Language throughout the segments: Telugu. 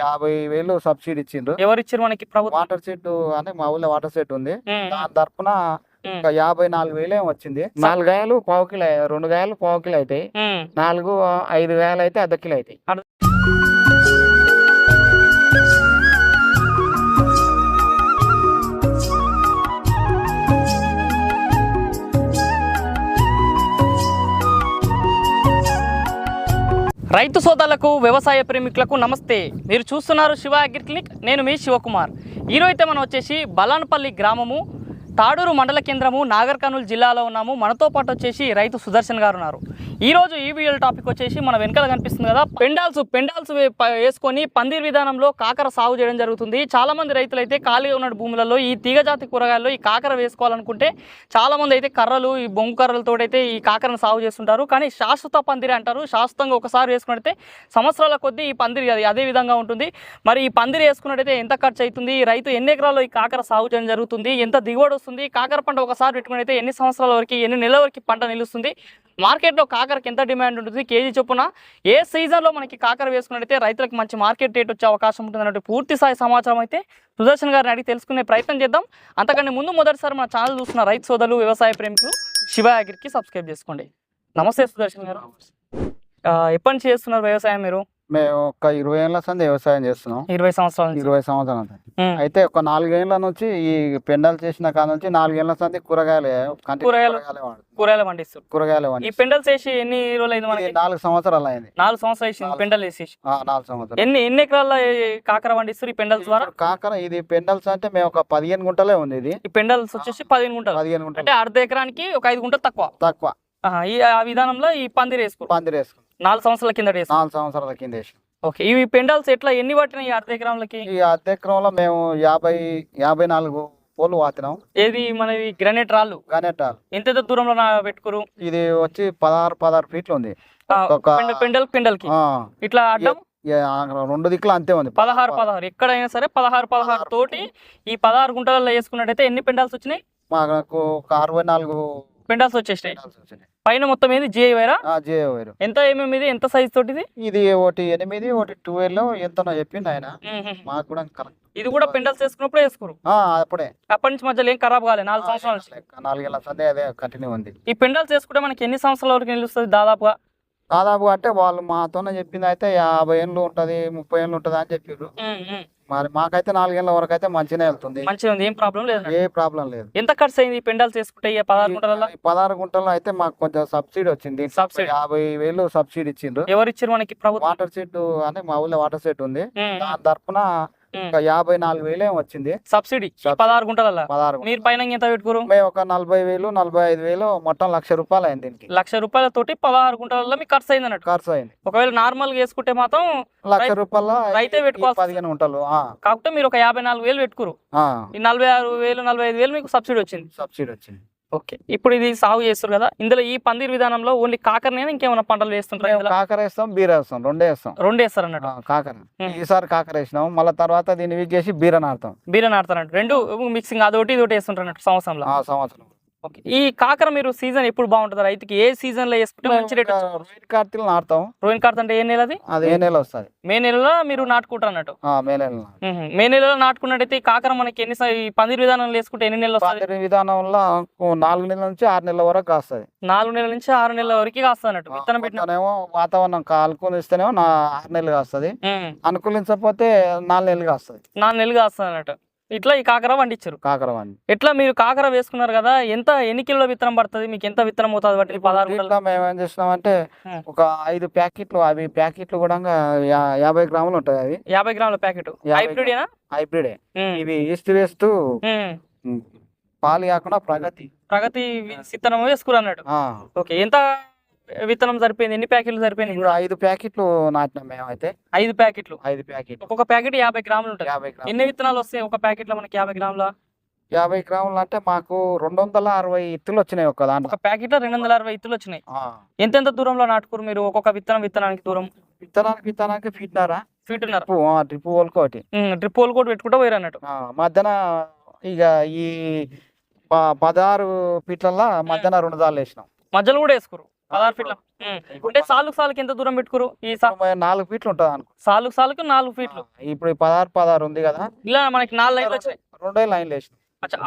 యాభై వేలు సబ్సిడీ ఇచ్చిండ్రు. ఎవరు ఇచ్చారు మనకి వాటర్ సెట్ అంటే మా ఊళ్ళో వాటర్ సెట్ ఉంది. దాని తరపున ఒక యాభై నాలుగు వేలు ఏమో వచ్చింది నాలుగు గాయలు పావు కిలో రెండు గాయలు పావు కిలో అవుతాయి. నాలుగు ఐదు గాయలు అయితే అర్ధ కిలో అవుతాయి రైతు సోదరులకు వ్యవసాయ ప్రేమికులకు నమస్తే. మీరు చూస్తున్నారు శివ అగ్రి క్లినిక్. నేను మీ శివకుమార్. ఈరోజు అయితే మనం వచ్చేసి బలాన్పల్లి గ్రామము తాడూరు మండల కేంద్రము నాగర్ కర్నూలు జిల్లాలో ఉన్నాము. మనతో పాటు వచ్చేసి రైతు సుదర్శన్ గారు ఉన్నారు. ఈరోజు ఈ వీడియో టాపిక్ వచ్చేసి మన వెనకాల కనిపిస్తుంది కదా. పెండాల్స్ పెండాల్స్ వే- వేసుకొని పందిర్ విధానంలో కాకర సాగు చేయడం జరుగుతుంది. చాలామంది రైతులు అయితే ఖాళీగా ఉన్న భూములలో ఈ తీగజాతి కూరగాయల్లో ఈ కాకర వేసుకోవాలనుకుంటే చాలామంది అయితే కర్రలు ఈ బొంగు కర్రలతో అయితే ఈ కాకరను సాగు చేస్తుంటారు. కానీ శాశ్వత పందిరి అంటారు. శాశ్వతంగా ఒకసారి వేసుకున్నట్టయితే సంవత్సరాల కొద్దీ ఈ పందిరి అది అదే విధంగా ఉంటుంది. మరి ఈ పందిరి వేసుకున్నట్టయితే ఎంత ఖర్చు అవుతుంది ఈ రైతు ఎన్ని ఎకరాల్లో ఈ కాకర సాగు చేయడం జరుగుతుంది? ఎంత దిగుబడి వస్తుంది. కాకర పంట ఒకసారి పెట్టుకున్నట్టయితే ఎన్ని సంవత్సరాల వరకు ఎన్ని నెలల వరకు పంట నిలుస్తుంది? మార్కెట్లో కాకరకి ఎంత డిమాండ్ ఉంటుంది? కేజీ చొప్పున ఏ సీజన్లో మనకి కాకర వేసుకున్నట్టయితే రైతులకు మంచి మార్కెట్ రేట్ వచ్చే అవకాశం ఉంటుంది అన్నట్టు పూర్తి స్థాయి సమాచారం అయితే సుదర్శన్ గారిని అడిగి తెలుసుకునే ప్రయత్నం చేద్దాం. అంతకంటే ముందు మొదటిసారి మన ఛానల్ చూస్తున్న రైతు సోదరులు వ్యవసాయ ప్రేమికులు శివ అగ్రికి సబ్స్క్రైబ్ చేసుకోండి. నమస్తే సుదర్శన్ గారు. ఎప్పటి నుంచి చేస్తున్నారు వ్యవసాయం మీరు? మేము ఒక ఇరవై ఏళ్ళ సంది వ్యవసాయం చేస్తున్నాం. ఇరవై సంవత్సరాల ఇరవై సంవత్సరాల. అయితే ఒక నాలుగేళ్ళ నుంచి ఈ పెండలు చేసిన కాడ నుంచి నాలుగేళ్ళ సంది కూరగాయలే కూరగాయలు. కూరగాయలే పండిస్తారు. కూరగాయలు ఈ వండి పెండల్స్ వేసి ఎన్ని రోజులు అయింది మనకి? నాలుగు సంవత్సరాలు అయింది. నాలుగు సంవత్సరాలు. పెండలు వేసేసి నాలుగు సంవత్సరాలు. ఎన్ని ఎన్ని ఎకరాల కాకర పండిస్తారు ఈ పెండల్స్ ద్వారా? కాకర ఇది పెండల్స్ అంటే మేము ఒక పదిహేను గుంటలే ఉంది ఇది. ఈ పెండల్స్ వచ్చేసి పదిహేను గుంటలు. పదిహేను గుంటలు. అంటే అర్ధ ఎకరానికి ఒక ఐదు గుంటలు తక్కువ. తక్కువ. ఈ ఆ విధానంలో ఈ పందిరి వేసుకున్నాం నాలుగు సంవత్సరాల కింద నాలుగు సంవత్సరాల కింద వేసి. ఓకే ఇవి పెండాల్స్ ఎట్లా ఎన్ని పట్టినాయి ఈ అర్ధ ఎకరాలకి? ఈ అద్దె ఎకరంలో మేము యాభై యాభై నాలుగు పోలు వాతినాం. ఏది మనవి గ్రానైట్ రాళ్ళు? గనెటాలు ఎంత ఎంత దూరంలో పెట్టుకోరు? ఇది వచ్చి పదహారు పదహారు ఫీట్లు ఉంది. పెండల్ పెండల్కి ఇట్లా అడ్డం? రెండు దిక్కులు అంతే ఉంది. పదహారు పదహారు. ఎక్కడైనా సరే పదహారు పదహారు తోటి ఈ పదహారు గుంటలలో వేసుకున్నట్టయితే ఎన్ని పెండాల్స్ వచ్చినాయి? మాకు ఒక అరవై నాలుగు పెండాల్స్ వచ్చేసినాయి. పైన మొత్తం ఏది? జిఐ వైరా జియో వైరు ఎంత ఏమేమి ఇది? ఎంత సైజ్ తోటి ఇది ఒకటి ఎనిమిది ఒకటి ట్వెల్వ్ ఎంతనో చెప్పింది ఆయన. మాకు కూడా కరెక్ట్ ఇది కూడా పెండాల్స్ వేసుకున్నప్పుడు వేసుకోరు. అప్పుడే. అప్పటి నుంచి మధ్యలో ఏం ఖరాబ్ కాలేదు నాలుగు సంవత్సరాల నుంచి. నాలుగేళ్ళ సందే అదే కంటిన్యూ ఉంది. ఈ పెండాల్స్ వేసుకుంటే మనకి ఎన్ని సంవత్సరాల వరకు నిలుస్తుంది దాదాపుగా? దాదాపు అంటే వాళ్ళు మాతోనే చెప్పింది అయితే యాభై ఏళ్ళు ఉంటది ముప్పై ఏళ్ళు ఉంటది అని చెప్పారు మరి మాకైతే నాలుగేళ్ళ వరకు అయితే మంచిగానే వెళ్తుంది. మంచిగా ఉంది. ఏం ప్రాబ్లం లేదు ఏ ప్రాబ్లం లేదు. ఎంత ఖర్చు అయింది ఈ పెండాల్స్ వేసుకుంటే ఈ పదహారు గుంటలలో ఈ పదహారు గుంటల్లో అయితే మాకు కొంచెం సబ్సిడీ వచ్చింది. సబ్సిడీ. యాభై వేలు సబ్సిడీ ఇచ్చిండ్రు. ఎవరు ఇచ్చారు మనకి ప్రభుత్వం? వాటర్ సెట్ అంటే మా ఊళ్ళో వాటర్ సెట్ ఉంది. దాని తరపున ఉమ్. ఒక యాభై నాలుగు వేలు ఏమో వచ్చింది. సబ్సిడీ. పదహారు పదహారు మీరు పైన ఎంత పెట్టుకోరు? మేము ఒక నలభై వేలు నలభై ఐదు వేలు మొత్తం లక్ష రూపాయలు అయింది దీనికి. లక్ష రూపాయలతోటి పదహారు గుంటలలో మీకు ఖర్చు అయింది అన్నట్టు. ఖర్చు అయింది. ఒకవేళ నార్మల్గా వేసుకుంటే మాత్రం లక్ష రూపాయల రైతే పెట్టుకోవాల్సి పదిహేను గుంటలు కాకపోతే మీరు ఒక యాభై నాలుగు వేలు పెట్టుకోరు. ఈ నలభై ఆరు వేలు నలభై ఐదు వేలు మీకు సబ్సిడీ వచ్చింది. సబ్సిడీ వచ్చింది. ఓకే. ఇప్పుడు ఇది సాగు చేస్తారు కదా ఇందులో ఈ పందిర్ విధానంలో ఓన్లీ కాకరనే ఇంకేమైనా పంటలు వేస్తుంటారు కాకర వేస్తాం బీర వేస్తాం రెండే వేస్తాం. రెండు వేస్తారు అన్నట్టు. కాకర. ఈసారి కాకర వేసినాం మళ్ళీ తర్వాత దీన్ని వీకేసి బీర నాటుతాం. బీర నాటుతారంట రెండు మిక్సింగ్ అదొకటి ఇదొకటి వేస్తుంటారు అన్నట్టు సంవత్సరంలో. ఆ సంవత్సరం ఈ కాకర మీరు సీజన్ ఎప్పుడు బాగుంటుంది? రైతుకి ఏ సీజన్లో వేసుకుంటే మంచి రేట్ రోహిత్ కార్తీలు నాటుతాం. రోహిన్ కార్త్ అంటే ఏ నెలది? అది ఏ నెల వస్తుంది. మే నెలలో మీరు నాటుకుంటారు అన్నట్టు? మే నెల మ్మ్. మే నెలలో నాటుకున్నట్టయితే ఈ కాకర మనకి ఎన్ని పందిరి విధానం వేసుకుంటే ఎన్ని నెలలు వస్తుంది? విధానంలో నాలుగు నెలల నుంచి ఆరు నెలల వరకు కాస్తుంది. నాలుగు నెలల నుంచి ఆరు నెలల వరకు కాస్తుంది అన్నట్టు? విత్తనం పెట్టిన కొంచెమేమో వాతావరణం అనుకూలిస్తేనేమో నా ఆరు నెలలు కాస్తుంది. అనుకూలించకపోతే నాలుగు నెలలు కాస్తుంది. నాలుగు నెలలు కాస్తుంది అన్నట్టు? ఇట్లా ఈ కాకర పండించారు కాకర ఎట్లా మీరు కాకర వేసుకున్నారు కదా ఎంత ఎన్ని కిలోల విత్తనం పడుతుంది మీకు ఎంత విత్తనం అవుతుంది బట్టి పదహారు మేము ఏం చేసినామంటే. ఒక ఐదు ప్యాకెట్లు అవి ప్యాకెట్లు కూడా యాభై గ్రాములు ఉంటాయి అవి. యాభై గ్రాముల ప్యాకెట్. హైబ్రిడేనా హైబ్రిడే. ఇవి ఈస్ట్ మ్మ్. పాలు కాకుండా ప్రగతి. ప్రగతి విత్తనం వేసుకురు అన్నట్టు ఓకే ఎంత విత్తనం సరిపోయింది ఎన్ని ప్యాకెట్లు సరిపోయింది ఇప్పుడు ఐదు ప్యాకెట్లు నాటినాం మేమైతే ఐదు ప్యాకెట్లు? ఐదు ప్యాకెట్లు. ఒక్కొక్క ప్యాకెట్ యాభై గ్రాములు ఉంటుంది. యాభై గ్రాములు. ఎన్ని విత్తనాలు వస్తాయి ఒక ప్యాకెట్లో మనకి యాభై గ్రాముల? యాభై గ్రాములు అంటే మాకు రెండు వందల అరవై ఇత్తులు వచ్చినాయి ఒక దాంట్లో. ఒక ప్యాకెట్లో రెండు వందల అరవై ఇత్తులు వచ్చినాయి. ఎంతెంత దూరంలో నాటుకోరు మీరు? ఒక్కొక్క విత్తనం విత్తనానికి దూరం? విత్తనానికి విత్తనానికి ఫీట్నారా ఫీట్ ఉన్నారు? ట్రిప్ ఆ, ట్రిప్ ఒకటి డ్రిప్ హోల్ కూడా పెట్టుకుంటా పోయారు అన్నట్టు. ఆ, మధ్యాహ్న ఇక ఈ పదహారు ఫీట్లల్లో మధ్యాహ్న రెండు దాళ్ళు వేసినాం. మధ్యలో కూడా వేసుకోరు. పదహారు ఫీట్ల. అంటే సాలుకు సాలుకి ఎంత దూరం పెట్టుకురు? ఈ నాలుగు ఫీట్లు ఉంటుంది అనుకో? సాలుకు సాలుకు నాలుగు ఫీట్లు. ఇప్పుడు పదహారు పదహారు ఉంది కదా. ఇలా మనకి నాలుగు లైన్లు వచ్చాయి. రెండే లైన్లు వేసిన. అచ్చా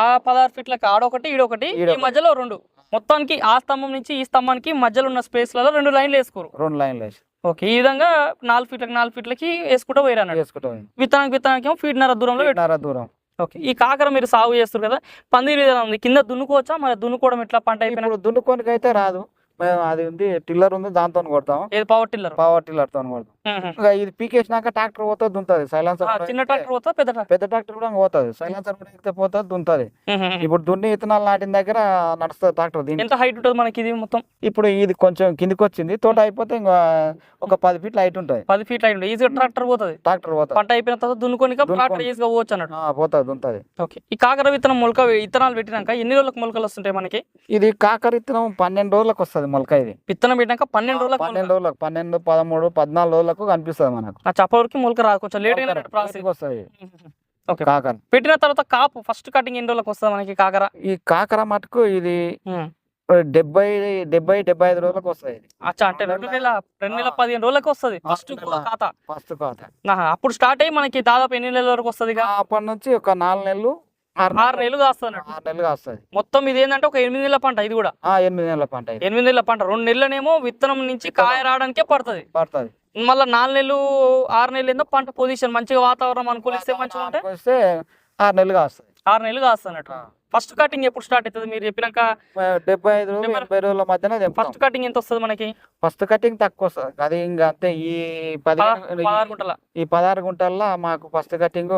ఆ పదహారు ఫీట్లకి ఆడొకటి ఈడొకటి ఈ. మధ్యలో రెండు. మొత్తానికి ఆ స్తంభం నుంచి ఈ స్తంభానికి మధ్యలో ఉన్న స్పేస్లలో రెండు లైన్లు వేసుకోరు. రెండు లైన్లు వేసిన. ఓకే ఈ విధంగా నాలుగు ఫీట్లకి నాలుగు ఫీట్లకి వేసుకుంటూ పోయారు అన్నాడు వేసుకుంటాం విత్తనానికి విత్తనానికి ఏమో ఫీట్నర దూరంలో పెట్టు. ఫీట్నర దూరం. ఓకే ఈ కాకర మీరు సాగు చేస్తారు కదా పందిరి విధానం ఉంది. కింద దున్నుకోవచ్చా? మరి దున్నుకోవడం ఎట్లా? పంట అయిపోయినా? దున్నుకోనికి అయితే రాదు. మేము అది ఉంది టిల్లర్ ఉంది దాంతో కొడతాం ఏది పవర్ టిల్లర్? పవర్ టిల్లర్తో కొడతాం ఇంకా ఇది పీకేసినాక ట్రాక్టర్ పోతే దుంతది. సైలెన్సర్ చిన్న ట్రాక్టర్ పోతా పెద్ద ట్రాక్టర్ పెద్ద ట్రాక్టర్ కూడా పోతుంది. సైలెన్సర్ కూడా ఎక్కితే పోతుంది దుంతది. ఇప్పుడు దున్ని ఇత్తనాలు నాటిన దగ్గర నడుస్తుంది ట్రాక్టర్ దీని ఎంత హైట్ ఉంటుంది మనకి ఇది మొత్తం? ఇప్పుడు ఇది కొంచెం కిందికి వచ్చింది తోట అయిపోతే ఇంకా ఒక పది ఫీట్లు హైట్ ఉంటుంది. పది ఫీట్ హైట్ ఉంటుంది. ఈజీగా ట్రాక్టర్ పోతుంది. ట్రాక్టర్ పోతుంది. పంట అయిపోయిన తర్వాత దున్నుకొని ట్రాక్టర్. ఈజీగా పోవచ్చు అన్నట్టు. పోతుంది దుంతది. ఓకే. ఈ కాకర విత్తనం మొలక విత్తనాలు పెట్టినాక ఎన్ని రోజులకు మొలకలు వస్తుంటాయి మనకి? ఇది కాకర ఇత్తనం పన్నెండు రోజులకు వస్తుంది. మొలక ఇది. విత్తనం పెట్టినాక పన్నెండు రోజులకు పన్నెండు రోజులకు పన్నెండు పదమూడు పద్నాలుగు రోజులకు కనిపిస్తుంది మనకు. ఆ చప్పవరకు మొలక రాదు కొంచెం లేట్ అయిన ప్రాసెస్ వస్తుంది ఓకే కాకర. పెట్టిన తర్వాత కాపు ఫస్ట్ కటింగ్ ఎన్ని రోజులకు వస్తుంది మనకి కాకర? ఈ కాకర మటుకు ఇది డెబ్బై డెబ్బై డెబ్బై ఐదు రోజులకు వస్తుంది ఇది. అచ్చా అంటే రెండు నెల రెండు నెల పదిహేను రోజులకు వస్తుంది ఫస్ట్. ఖాతా ఫస్ట్ ఆహా, అప్పుడు స్టార్ట్ అయ్యి మనకి దాదాపు ఎన్ని నెలల వరకు వస్తుంది? అప్పటి నుంచి ఒక నాలుగు నెలలు ఆరు నెలలు కాస్తుంది అన్నట్టు. ఆరు నెలలుగా వస్తుంది మొత్తం ఇది ఏంటంటే ఒక ఎనిమిది నెలల పంట ఇది కూడా. ఎనిమిది నెలల పంట ఎనిమిది నెలల పంట. రెండు నెలలనేమో విత్తనం నుంచి కాయ రావడానికే పడుతుంది. పడుతుంది. మళ్ళీ నాలుగు నెలలు ఆరు నెలలు ఏందో పంట పొజిషన్ మంచిగా వాతావరణం అనుకూలిస్తే మంచిగా ఉంటే ఆరు నెలలుగా వస్తుంది ఆరు నెలలు కాస్తున్నట్టు ఫస్ట్ కటింగ్ ఎప్పుడు స్టార్ట్ అవుతుంది? మీరు చెప్పినాక డెబ్బై ఐదు రోజులు ఎనభై రోజుల మధ్యన ఫస్ట్ కటింగ్ ఎంత వస్తుంది మనకి? ఫస్ట్ కటింగ్ తక్కువ వస్తుంది. అది ఇంకా అంతే ఈ పదహారు గుంటల. ఈ పదహారు గుంటల్లో మాకు ఫస్ట్ కటింగ్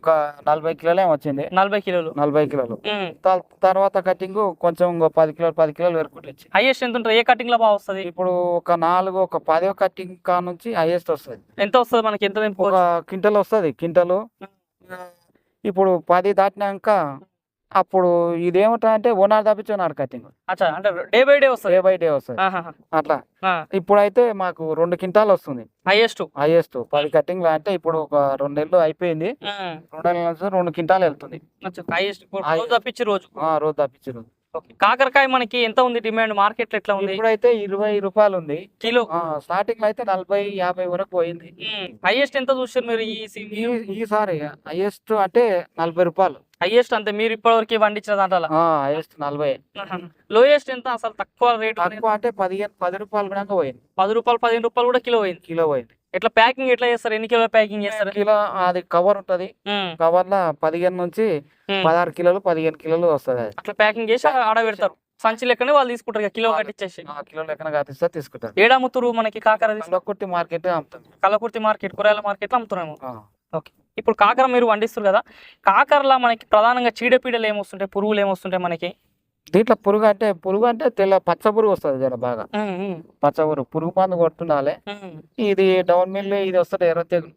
ఒక నలభై కిలోలే వచ్చింది. నలభై కిలోలు. నలభై కిలోలు. తర్వాత కటింగ్ కొంచెం ఇంకో పది కిలోలు పది కిలోలు వరకు హైయెస్ట్ ఎంత ఉంటుంది? ఏ కటింగ్లో బాగా వస్తుంది? ఇప్పుడు ఒక నాలుగు ఒక పదో కటింగ్ కా నుంచి హైయెస్ట్ వస్తుంది. ఎంత వస్తుంది మనకి? ఎంత ఒక క్వింటల్ వస్తుంది క్వింటలు. ఇప్పుడు పది దాటినాక అప్పుడు ఇదేమిటా అంటే ఓనాడు తప్పించి ఓనాడు కటింగ్. అంటే డే బై డే వస్తుంది. డే బై డే వస్తుంది. అట్లా. ఇప్పుడైతే మాకు రెండు క్వింటాలు వస్తుంది. హైయెస్ట్. హైయెస్ట్. పది కటింగ్లు అంటే ఇప్పుడు ఒక రెండు నెలలు అయిపోయింది. రెండు నెలల రెండు క్వింటాలు వెళ్తుంది. హైయెస్ట్. రోజు తప్పించి రోజు. రోజు తప్పించి రోజు. కాకరకాయ మనకి ఎంత ఉంది డిమాండ్? మార్కెట్లో ఎట్లా ఉంది? ఇప్పుడైతే ఇరవై రూపాయలు ఉంది. కిలో. స్టార్టింగ్లో అయితే నలభై యాభై వరకు పోయింది. హైయెస్ట్ ఎంత చూసారు మీరు ఈ ఈసారి హైయెస్ట్ అంటే నలభై రూపాయలు. హైయెస్ట్ అంతే మీరు ఇప్పటివరకు పండించిన దాంట్లో హైయెస్ట్ నలభై. లోయెస్ట్ ఎంత? అసలు తక్కువ రేట్ తక్కువ అంటే పదిహేను పది రూపాయలు కూడా పోయింది. పది రూపాయలు పదిహేను రూపాయలు కూడా కిలో పోయింది. కిలో పోయింది. ఎట్లా ప్యాకింగ్ ఎట్లా చేస్తారు? ఎన్ని కిలో ప్యాకింగ్ చేస్తారు? కిలో అది కవర్ ఉంటది. కవర్లో పదిహేను నుంచి. పదహారు కిలోలు పదిహేను కిలోలు వస్తుంది అట్లా ప్యాకింగ్ చేసి ఆడ పెడతారు. సంచి లెక్కనే వాళ్ళు తీసుకుంటారు కిలో కట్టించేసి ఆ కిలో లెక్కన కాతిస్తే తీసుకుంటారు. ఏడాముతురు మనకి కాకర కొట్టి మార్కెట్ అమ్ముతుంది కలకుర్తి మార్కెట్ కూరగాయల మార్కెట్లో అమ్ముతున్నాము. ఓకే. ఇప్పుడు కాకర మీరు పండిస్తారు కదా కాకరలా మనకి ప్రధానంగా చీడపీడలు ఏమొస్తుంటాయి? పురుగులు ఏమొస్తుంటాయి మనకి? దీంట్లో పురుగు అంటే పురుగు అంటే తెల్ల పచ్చ పురుగు వస్తుంది జర బాగా. పచ్చ పురుగు పురుగు మందు ఉమ్, ఇది డౌన్ మిల్ ఇది వస్తుంది ఎర్ర తెగులు.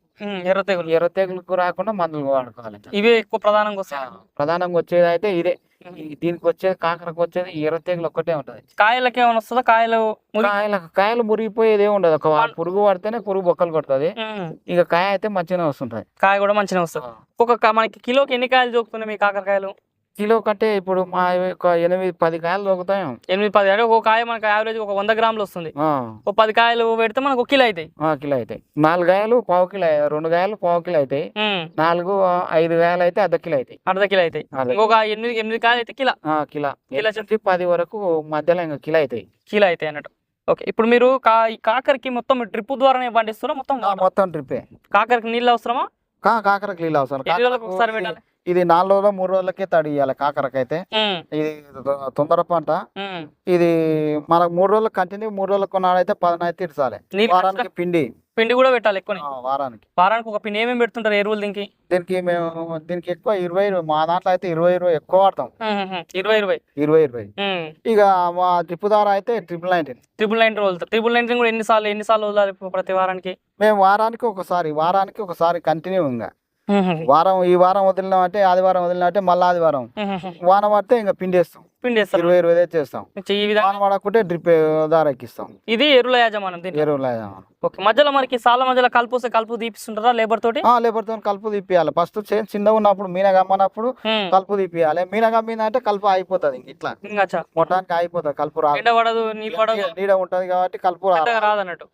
ఎర్ర తెగులు. ఎర్ర తెగులుకు రాకుండా మందులు వాడుకోవాలి. ఇవే ఎక్కువ ప్రధానంగా వస్తాయి? ప్రధానంగా వచ్చేది అయితే ఇదే. దీనికి వచ్చేది కాకరకు వచ్చేది ఎర్ర తెగులు ఒక్కటే ఉంటది. కాయలకి ఏమైనా వస్తుందా? కాయలు మురి- కాయల మురిగిపోయేది ఏమి ఉండదు. ఒక పురుగు పడితేనే పురుగు బొక్కలు కొడుతుంది. ఇక కాయ అయితే మంచిగానే వస్తుంటది కాయ కూడా మంచిగా వస్తుంది. ఒక మనకి కిలోకి ఎన్ని కాయలు చూపుతున్నాయి మీ కాకరకాయలు? కిలో కంటే ఇప్పుడు మా ఒక ఎనిమిది పది కాయలు దొరుకుతాయి. ఎనిమిది పది అంటే ఒక కాయ మనకి యావరేజ్ ఒక వంద గ్రాములు వస్తుంది. ఒక పది కాయలు పెడితే మనకు ఒక కిలో అవుతాయి. ఆ, కిలో అవుతాయి. నాలుగు కాయలు పావు కిలో. రెండు కాయలు పావు కిలో అవుతాయి. నాలుగు ఐదు కాయలు అయితే అర్ధ కిలో అవుతాయి. అర్ధ కిలో అవుతాయి. ఇంకొక ఎనిమిది ఎనిమిది కాయలు అయితే కిలో. కిలో. కిలో నుంచి పది వరకు మధ్యలో ఇంకా కిలో అవుతాయి. కిలో అవుతాయి అన్నట్టు. ఓకే ఇప్పుడు మీరు కా ఈ కాకరకి మొత్తం డ్రిప్ ద్వారానే పండిస్తారా మొత్తం మొత్తం ట్రిప్పే కాకరకి నీళ్ళు అవసరమా? కాకరకు నీళ్ళు అవసరం. ఒకసారి పెట్టాలి? ఇది నాలుగు రోజులు మూడు రోజులకే తడి ఇవ్వాలి కాకరకైతే. ఇది తొందర పంట. ఇది మనకు మూడు రోజులు కంటిన్యూ మూడు రోజులకు కొన్నాడైతే పదనైతే ఇడ్చాలి నీళ్ళు వారానికి పిండి. పిండి కూడా పెట్టాలి ఎక్కువ వారానికి. వారానికి ఒక పిండి ఏమేమి పెడుతుంటారు ఎరువులు దీనికి? దీనికి మేము దీనికి ఎక్కువ ఇరవై మా దాంట్లో అయితే ఇరవై ఇరవై ఎక్కువ వాడతాం. ఇరవై ఇరవై. ఇరవై ఇరవై. ఇక మా ట్రిప్ ద్వారా అయితే ట్రిపుల్ నైన్టీన్. ట్రిపుల్ నైన్ రోజులు. ట్రిపుల్ నైన్ కూడా ఎన్నిసార్లు ఎన్నిసార్లు వదలాలి ప్రతి వారానికి? మేము వారానికి ఒకసారి వారానికి ఒకసారి కంటిన్యూ ఇంకా. వారం ఈ వారం వదిలినామంటే ఆదివారం వదిలినామంటే మళ్ళీ ఆదివారం. వాన పడితే ఇంకా పిండేస్తాం. పిండేస్తారు. ఇరవై ఇరవై తెచ్చేస్తాం ఈ విధంగా పడకుంటే డ్రిప్ దార ఎక్కిస్తాం. ఇది ఎరువుల యాజమాన్యం దీంట్లో? ఎరువులు ఓకే. మధ్యలో మనకి సాల మధ్యలో కలుపు కలుపు తీపిస్తుంటారా లేబర్ తోటి? లేబర్తో కలుపు తీపియాలి. ఫస్ట్ చేను చిన్నగా ఉన్నప్పుడు మీన గమ్మనప్పుడు. కలుపు తీపియాలి. మీన గమ్మిందంటే కలుపు అయిపోతుంది ఇంక ఇట్లా. మొత్తానికి అయిపోతుంది కలుపు రాదు. నీడ ఉంటది కాబట్టి కలుపు రాదు. రాదన్నట్టు.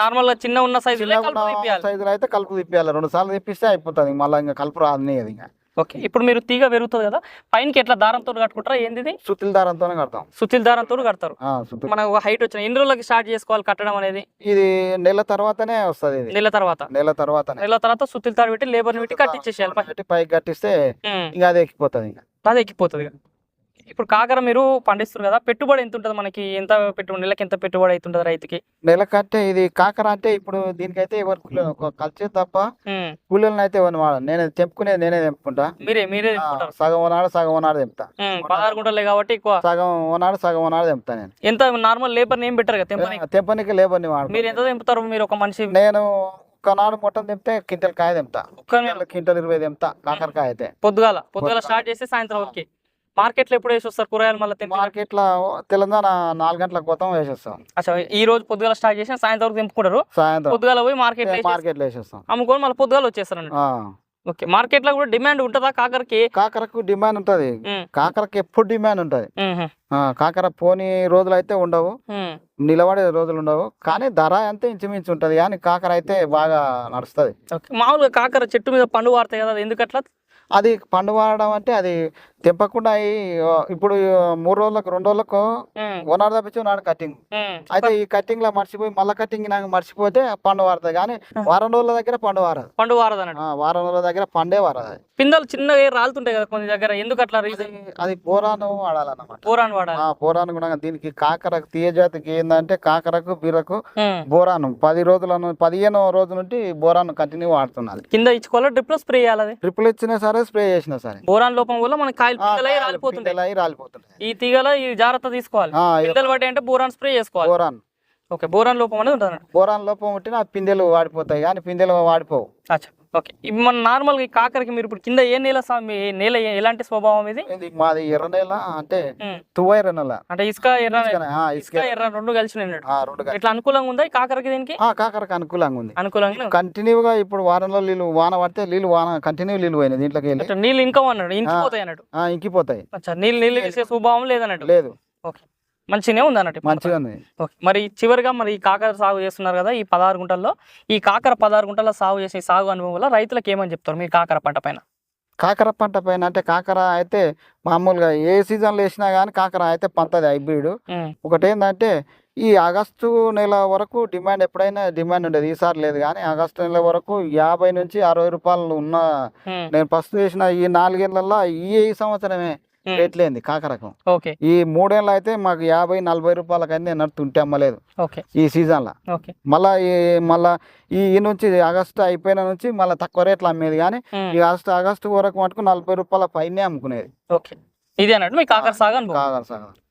నార్మల్గా చిన్న ఉన్న సైజు సైజులో అయితే కలుపు తిప్పియాలి. రెండు సార్లు తిప్పిస్తే అయిపోతుంది. మళ్ళీ ఇంకా కలుపు రాదు ఇంకా. ఓకే. ఇప్పుడు మీరు తీగ పెరుగుతుంది కదా పైనకి ఎట్లా దారంతో కట్టుకుంటారా? ఏంది ఇది? సుత్తిల దారంతోనే కడతాం. సుత్తిల దారంతో కడతారు. ఒక హైట్ వచ్చిన ఎన్ని రోజులకి స్టార్ట్ చేసుకోవాలి కట్టడం అనేది? ఇది నెల తర్వాతనే వస్తది నెల తర్వాత. నెల తర్వాతనే. నెల తర్వాత సుత్తిల తాడు పెట్టి లేబర్ పెట్టి కట్టించేసేయాలి పైకి కట్టిస్తే. ఇంకా అది ఎక్కిపోతుంది ఇంకా. అదే ఎక్కిపోతుంది. ఇప్పుడు కాకర మీరు పండిస్తారు కదా పెట్టుబడి ఎంత ఉంటుంది మనకి? ఎంత పెట్టుబడి నెలకి ఎంత పెట్టుబడి అవుతుంటుంది రైతుకి? నెల కట్టే ఇది కాకర అంటే ఇప్పుడు దీనికైతే ఎవరు కలిసి తప్ప. కూలీలను అయితే వాడను నేను తెంపుకునేది నేనే తెంపుకుంటా. మీరే మీరే సగం ఓనాడు సగం ఓనాడు తెంపుతా. పదహారు గుంటలే కాబట్టి ఎక్కువ. సగం ఓనాడు సగం ఓనాడు తెంపుతా నేను. ఎంత నార్మల్ లేబర్ ఏం పెట్టారు కదా తెంపని తెంపనికి లేబర్ని వాడు మీరు ఎంత తెంపుతారు? మీరు ఒక మనిషి నేను ఒకనాడు మొత్తం తెంపితే క్వింటల్ కాయ తెంపుతా. ఒక్క క్వింటల్ క్వింటల్ ఇరవై తెంపుతా కాకరకాయ అయితే. పొద్దుగాల పొద్దుగాల స్టార్ట్ చేసి సాయంత్రం వరకు మార్కెట్లో ఎప్పుడు వేసి వస్తారు కూరగాయలు మళ్ళీ తెంపి? మార్కెట్లో తెలంగాణ నాలుగు గంటలకు పోతాం వేసేస్తాం. అచ్చా ఈ రోజు పొద్దుగాల స్టార్ట్ చేసి సాయంత్రం వరకు తెంపుకుంటారు? సాయంత్రం. పొద్దుగాల పోయి మార్కెట్ మార్కెట్లో వేసేస్తాం. అమ్ముకొని మళ్ళీ పొద్దుగాల వచ్చేస్తారు అన్నట్టు? ఆ. ఓకే మార్కెట్లో కూడా డిమాండ్ ఉంటుందా కాకరకి? కాకరకు డిమాండ్ ఉంటది. కాకరకు ఎప్పుడు డిమాండ్ ఉంటది. కాకర పోని రోజులు అయితే ఉండవు. నిలబడే రోజులు ఉండవు. కానీ ధర అంతే ఇంచుమించు ఉంటది. కానీ కాకర అయితే బాగా నడుస్తది. మామూలుగా కాకర చెట్టు మీద పండు వాడతాయి కదా అది ఎందుకు అట్లా అది పండు వాడడం అంటే అది తెంపకుండా ఇప్పుడు మూడు రోజులకు రెండు రోజులకు ఉమ్, ఓనాడు తప్పించి ఓనాడు కట్టింగ్ ఉమ్. అయితే ఈ కట్టింగ్లో మర్చిపోయి మళ్ళీ కట్టింగ్ నాకు మర్చిపోతే పండు వారుతుంది. కానీ వారం రోజుల దగ్గర పండు వారదు. పండు వారదు వారం రోజుల దగ్గర పండే వారదు. పిందలు చిన్నగా రాలుతుంటాయి కదా కొన్ని దగ్గర. ఎందుకు అట్లా అది పోరాను వాడాలన్నమాట. పూరాన్ని వాడాలి. పోరాను కూడా దీనికి కాకరకు తీయజాతికి ఏంటంటే కాకరకు బీరకు. బోరాను. పది రోజులను పదిహేను రోజుల నుండి బోరాను కంటిన్యూ వాడుతున్నది. కింద ఇచ్చుకోవాలా డ్రిప్లో స్ప్రే చేయాలి ట్రిపుల్ ఇచ్చినా సరే స్ప్రే చేసినా సరే. బోరాన్ లోపం వల్ల మన కాయలు ఈ తీగల ఈ జాగ్రత్త తీసుకోవాలి. పట్టి అంటే బోరాన్ స్ప్రే చేసుకోవాలి. బోరాన్. ఓకే బోరాన్ లోపం అనేది ఉంటుంది. బోరాన్ లోపం ఉంటే ఆ పిందెలు వాడిపోతాయి కానీ పిందెలు వాడిపోవు. అచ్చా ఓకే. ఇప్పుడు మన నార్మల్గా ఈ కాకరకి మీరు ఇప్పుడు కింద ఏ నేల సా- మీ నేల ఎలాంటి స్వభావం ఇది? మాది ఎర్ర నేల అంటే. తువ్వ ఎర్ర నేల. అంటే ఇసుక ఎర్ర ఇసుక ఎర్ర రెండు కలిసి రెండు. ఇట్లా అనుకూలంగా ఉందా కాకరకి దీనికి? ఆ, కాకరకు అనుకూలంగా ఉంది. అనుకూలంగా ఉంది. కంటిన్యూగా ఇప్పుడు వారంలో నీళ్ళు వాన పడితే నీళ్ళు వాన కంటిన్యూ నీళ్ళు పోయినాయి దీంట్లోకి నీళ్ళు ఇంకా అన్నాడు ఇంకిపోతాయి అన్నట్టు. ఇంకిపోతాయి. నీళ్ళు నీళ్ళు వేసే స్వభావం లేదన్నట్టు. లేదు. ఓకే. మంచిగానే ఉంది అన్నట్టు. మంచిగా ఉంది. మరి చివరిగా మరి ఈ కాకర సాగు చేస్తున్నారు కదా ఈ పదహారు గుంటల్లో ఈ కాకర పదహారు గుంటల్లో సాగు చేసే సాగు అనుభవం వల్ల రైతులకు ఏమని చెప్తారు మీ కాకర పంట పైన? కాకర పంట పైన అంటే కాకర అయితే మామూలుగా ఏ సీజన్లో వేసినా కానీ కాకర అయితే పంతది హైబ్రిడ్ ఉమ్, ఒకటి ఏంటంటే ఈ ఆగస్టు నెల వరకు డిమాండ్ ఎప్పుడైనా డిమాండ్ ఉండేది ఈసారి లేదు కానీ ఆగస్టు నెల వరకు యాభై నుంచి అరవై రూపాయలు ఉన్న నేను ఫస్ట్ వేసిన ఈ నాలుగేళ్ళలో ఈ సంవత్సరమే రేట్ లేనిది కాకరకు ఓకే. ఈ మూడేళ్ళు అయితే మాకు యాభై నలభై రూపాయలకైతే నేను నడుతుంటే అమ్మలేదు. ఓకే. ఈ సీజన్లో. ఓకే. మళ్ళా ఈ మళ్ళా ఈ నుంచి ఆగస్టు అయిపోయిన నుంచి మళ్ళీ తక్కువ రేట్లు అమ్మేది కానీ ఈ ఆగస్టు ఆగస్టు వరకు మటుకు నలభై రూపాయల పైనే అమ్ముకునేది. ఓకే. ఇది అన్నట్టు మీ కాకర సాగు అనుభవం. కాకర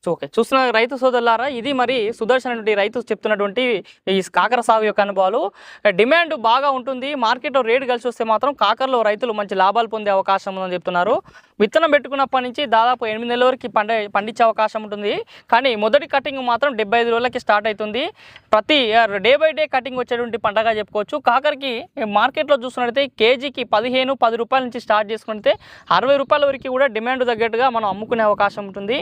ఓకే. చూస్తున్న రైతు సోదరులారా ఇది మరి సుదర్శన్ అనేటువంటి రైతు చెప్తున్నటువంటి ఈ కాకర సాగు యొక్క అనుభవాలు. డిమాండ్ బాగా ఉంటుంది. మార్కెట్లో రేటు కలిసి వస్తే మాత్రం కాకరలో రైతులు మంచి లాభాలు పొందే అవకాశం ఉందని చెప్తున్నారు. విత్తనం పెట్టుకున్నప్పటి నుంచి దాదాపు ఎనిమిది నెలల వరకు పండ పండించే అవకాశం ఉంటుంది. కానీ మొదటి కటింగ్ మాత్రం డెబ్బై ఐదు రోజులకి స్టార్ట్ అవుతుంది. ప్రతి డే బై డే కటింగ్ వచ్చేటువంటి పంటగా చెప్పుకోవచ్చు. కాకరకి మార్కెట్లో చూస్తున్నట్టయితే కేజీకి పదిహేను పది రూపాయల నుంచి స్టార్ట్ చేసుకుంటే అరవై రూపాయల వరకు కూడా డిమాండ్ తగ్గట్టుగా మనం అమ్ముకునే అవకాశం ఉంటుంది.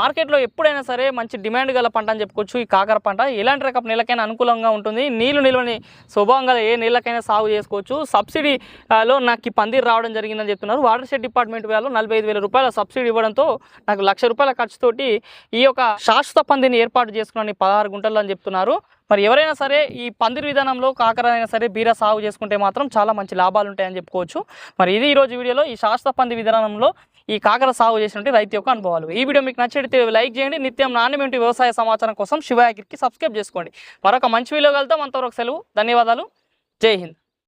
మార్కెట్ మార్కెట్లో ఎప్పుడైనా సరే మంచి డిమాండ్ గల పంట అని చెప్పుకోవచ్చు. ఈ కాకర పంట ఎలాంటి రకం నీళ్ళకైనా అనుకూలంగా ఉంటుంది. నీళ్ళు నిల్వని స్వభావం గల ఏ నీళ్ళకైనా సాగు చేసుకోవచ్చు. సబ్సిడీ లో నాకు ఈ పందిరి రావడం జరిగిందని చెప్తున్నారు. వాటర్ షెడ్ డిపార్ట్మెంట్ వాళ్ళు నలభై ఐదు వేల రూపాయల సబ్సిడీ ఇవ్వడంతో నాకు లక్ష రూపాయల ఖర్చుతోటి ఈ యొక్క శాశ్వత పందిని ఏర్పాటు చేసుకున్నాను పదహారు గుంటలు అని చెప్తున్నారు. మరి ఎవరైనా సరే ఈ పందిరి విధానంలో కాకర అయినా సరే బీర సాగు చేసుకుంటే మాత్రం చాలా మంచి లాభాలు ఉంటాయని చెప్పుకోవచ్చు. మరి ఇది ఈరోజు వీడియోలో ఈ శాశ్వత పంది విధానంలో ఈ కాకర సాగు చేసినటువంటి రైతు యొక్క అనుభవాలు. ఈ వీడియో మీకు నచ్చితే లైక్ చేయండి. నిత్యం నాణ్యమైన వ్యవసాయ సమాచారం కోసం శివాగిరికి సబ్స్క్రైబ్ చేసుకోండి. మరొక మంచి వీడియో వెళ్తాం అంతవరకు సెలవు. ధన్యవాదాలు. జై హింద్.